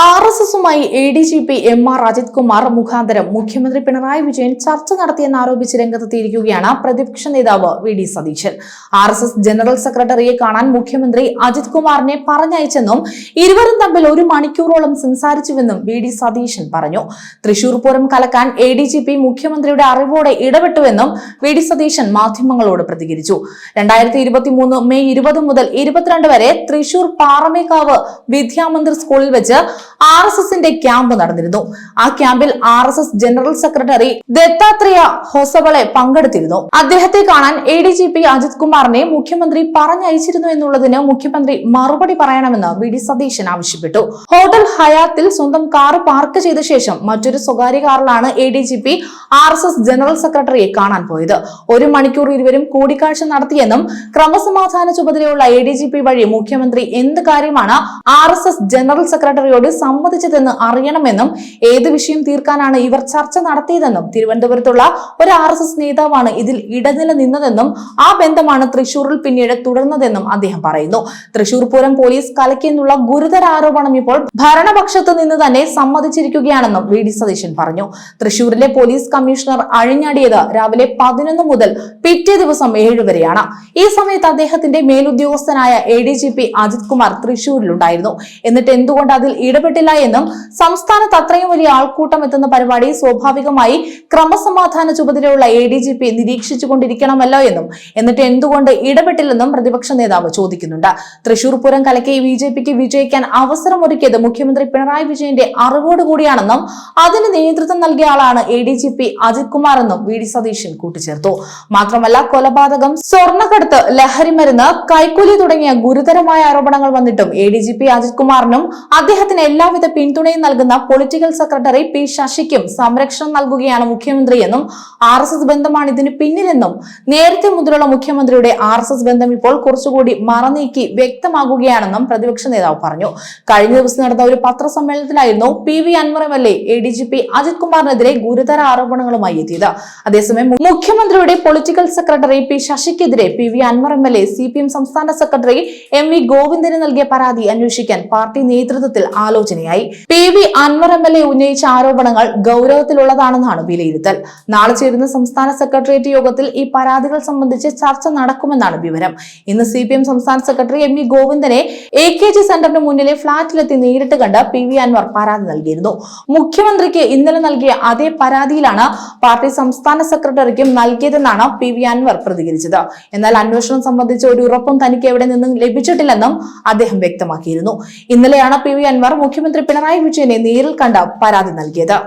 R S എസുമായി A D G P M R Ajith Kumar മുഖാന്തരം മുഖ്യമന്ത്രി പിണറായി വിജയൻ ചർച്ച നടത്തിയെന്ന് ആരോപിച്ച് രംഗത്തെത്തിയിരിക്കുകയാണ് പ്രതിപക്ഷ നേതാവ് V D Satheesan. R S S general സെക്രട്ടറിയെ കാണാൻ മുഖ്യമന്ത്രി അജിത് കുമാറിനെ പറഞ്ഞയച്ചെന്നും ഇരുവരും തമ്മിൽ ഒരു മണിക്കൂറോളം സംസാരിച്ചുവെന്നും വി ഡി സതീശൻ പറഞ്ഞു. തൃശൂർ പൂരം കലക്കാൻ എ ഡി ജി പി മുഖ്യമന്ത്രിയുടെ അറിവോടെ ഇടപെട്ടുവെന്നും വി ഡി സതീശൻ മാധ്യമങ്ങളോട് പ്രതികരിച്ചു. രണ്ടായിരത്തി ഇരുപത്തി മൂന്ന് മെയ് ഇരുപത് മുതൽ ഇരുപത്തിരണ്ട് വരെ തൃശൂർ പാറമേക്കാവ് വിദ്യാമന്ദിർ സ്കൂളിൽ വെച്ച് ആർ എസ് എസിന്റെ ക്യാമ്പ് നടന്നിരുന്നു. ആ ക്യാമ്പിൽ R S S general secretary Dattatreya Hosabale പങ്കെടുത്തിരുന്നു. അദ്ദേഹത്തെ കാണാൻ A D G P Ajith കുമാറിനെ മുഖ്യമന്ത്രി പറഞ്ഞയച്ചിരുന്നു എന്നുള്ളതിന് മുഖ്യമന്ത്രി മറുപടി പറയണമെന്ന് വി ഡി സതീശൻ ആവശ്യപ്പെട്ടു. ഹോട്ടൽ ഹയാത്തിൽ സ്വന്തം കാർ പാർക്ക് ചെയ്ത ശേഷം മറ്റൊരു സ്വകാര്യ കാറിലാണ് A D G P R S S general സെക്രട്ടറിയെ കാണാൻ പോയത്. ഒരു മണിക്കൂർ ഇരുവരും കൂടിക്കാഴ്ച നടത്തിയെന്നും ക്രമസമാധാന ചുമതലയുള്ള എ ഡി ജി പി വഴി മുഖ്യമന്ത്രി എന്ത് കാര്യമാണ് ആർ എസ് എസ് ജനറൽ സെക്രട്ടറിയോട് സമ്മതിച്ചതെന്ന് അറിയണമെന്നും ഏത് വിഷയം തീർക്കാനാണ് ഇവർ ചർച്ച നടത്തിയതെന്നും തിരുവനന്തപുരത്തുള്ള ഒരു ആർ എസ് എസ് നേതാവാണ് ഇതിൽ ഇടനില നിന്നതെന്നും ആ ബന്ധമാണ് തൃശൂരിൽ പിന്നീട് തുടർന്നതെന്നും അദ്ദേഹം പറയുന്നു. തൃശൂർ പൂരം പോലീസ് കലക്കിയെന്നുള്ള ഗുരുതര ആരോപണം ഇപ്പോൾ ഭരണപക്ഷത്ത് നിന്ന് തന്നെ സമ്മതിച്ചിരിക്കുകയാണെന്നും വി ഡി സതീശൻ പറഞ്ഞു. തൃശൂരിലെ പോലീസ് കമ്മീഷണർ അഴിഞ്ഞാടിയത് രാവിലെ പതിനൊന്ന് മുതൽ പിറ്റേ ദിവസം ഏഴ് വരെയാണ്. ഈ സമയത്ത് അദ്ദേഹത്തിന്റെ മേലുദ്യോഗസ്ഥനായ A D G P Ajith Kumar തൃശൂരിലുണ്ടായിരുന്നു. എന്നിട്ട് എന്തുകൊണ്ട് അതിൽ ഇടപെട്ടില്ല എന്നും സംസ്ഥാനത്ത് അത്രയും വലിയ ആൾക്കൂട്ടം എത്തുന്ന പരിപാടി സ്വാഭാവികമായി ക്രമസമാധാന ചുമതലയുള്ള എ ഡി ജി പി നിരീക്ഷിച്ചുകൊണ്ടിരിക്കണമല്ലോ എന്നും എന്നിട്ട് എന്തുകൊണ്ട് ഇടപെട്ടില്ലെന്നും പ്രതിപക്ഷ നേതാവ് ചോദിക്കുന്നുണ്ട്. തൃശൂർ പൂരം കലക്കി ബി ജെ പിക്ക് വിജയിക്കാൻ അവസരമൊരുക്കിയത് മുഖ്യമന്ത്രി പിണറായി വിജയന്റെ അറിവോട് കൂടിയാണെന്നും അതിന് നേതൃത്വം നൽകിയ ആളാണ് A D G P Ajith Kumar എന്നും വി ഡി സതീശൻ കൂട്ടിച്ചേർത്തു. മാത്രമല്ല കൊലപാതകം സ്വർണക്കടത്ത് ലഹരിമരുന്ന് കൈക്കൂലി തുടങ്ങിയ ഗുരുതരമായ ആരോപണങ്ങൾ വന്നിട്ടും A D G P Ajith കുമാറിനും അദ്ദേഹത്തിന് എല്ലാവിധ പിന്തുണയും നൽകുന്ന പൊളിറ്റിക്കൽ സെക്രട്ടറി പി ശശിക്കും സംരക്ഷണം നൽകുകയാണ് മുഖ്യമന്ത്രിയെന്നും ആർ എസ് എസ് ബന്ധമാണ് ഇതിന് പിന്നിലെന്നും നേരത്തെ മുതലുള്ള മുഖ്യമന്ത്രിയുടെ ആർ എസ് എസ് ബന്ധം ഇപ്പോൾ കുറച്ചുകൂടി മറനീക്കി വ്യക്തമാകുകയാണെന്നും പ്രതിപക്ഷ നേതാവ് പറഞ്ഞു. കഴിഞ്ഞ ദിവസം നടന്ന ഒരു പത്രസമ്മേളനത്തിലായിരുന്നു P V Anvar M L A A D G P Ajith കുമാറിനെതിരെ ഗുരുതര ആരോപണങ്ങളുമായി എത്തിയത്. അതേസമയം മുഖ്യമന്ത്രിയുടെ political secretary P ശശിക്കെതിരെ P V Anvar M L A C P M സംസ്ഥാന സെക്രട്ടറി എം വി ഗോവിന്ദന് നൽകിയ പരാതി അന്വേഷിക്കാൻ പാർട്ടി നേതൃത്വത്തിൽ ആലോചനയായി. P V Anvar M L A ഉന്നയിച്ച ആരോപണങ്ങൾ ഗൗരവത്തിലുള്ളതാണെന്നാണ് വിലയിരുത്തൽ. നാളെ ചേരുന്ന സംസ്ഥാന സെക്രട്ടേറിയറ്റ് യോഗത്തിൽ ഈ പരാതികൾ സംബന്ധിച്ച് ചർച്ച നടക്കുമെന്നാണ് വിവരം. ഇന്ന് സി പി എം സംസ്ഥാന സെക്രട്ടറി എം വി ഗോവിന്ദനെ എ കെ ജി സെന്ററിന് മുന്നിലെ ഫ്ളാറ്റിലെത്തി നേരിട്ട് കണ്ട് പി വി അൻവർ പരാതി നൽകിയിരുന്നു. മുഖ്യമന്ത്രിക്ക് ഇന്നലെ നൽകിയ അതേ പരാതിയിലാണ് പാർട്ടി സംസ്ഥാന സെക്രട്ടറിക്കും നൽകിയതെന്നാണ് പി വി അൻവർ പ്രതികരിച്ചത്. എന്നാൽ അന്വേഷണം സംബന്ധിച്ച ഒരു ഉറപ്പും തനിക്ക് എവിടെ നിന്നും ലഭിച്ചിട്ടില്ലെന്നും അദ്ദേഹം വ്യക്തമാക്കിയിരുന്നു. ഇന്നലെയാണ് പി വി അൻവർ മുഖ്യമന്ത്രി പിണറായി വിജയനെ നേരിൽ കണ്ട പരാതി നൽകിയത്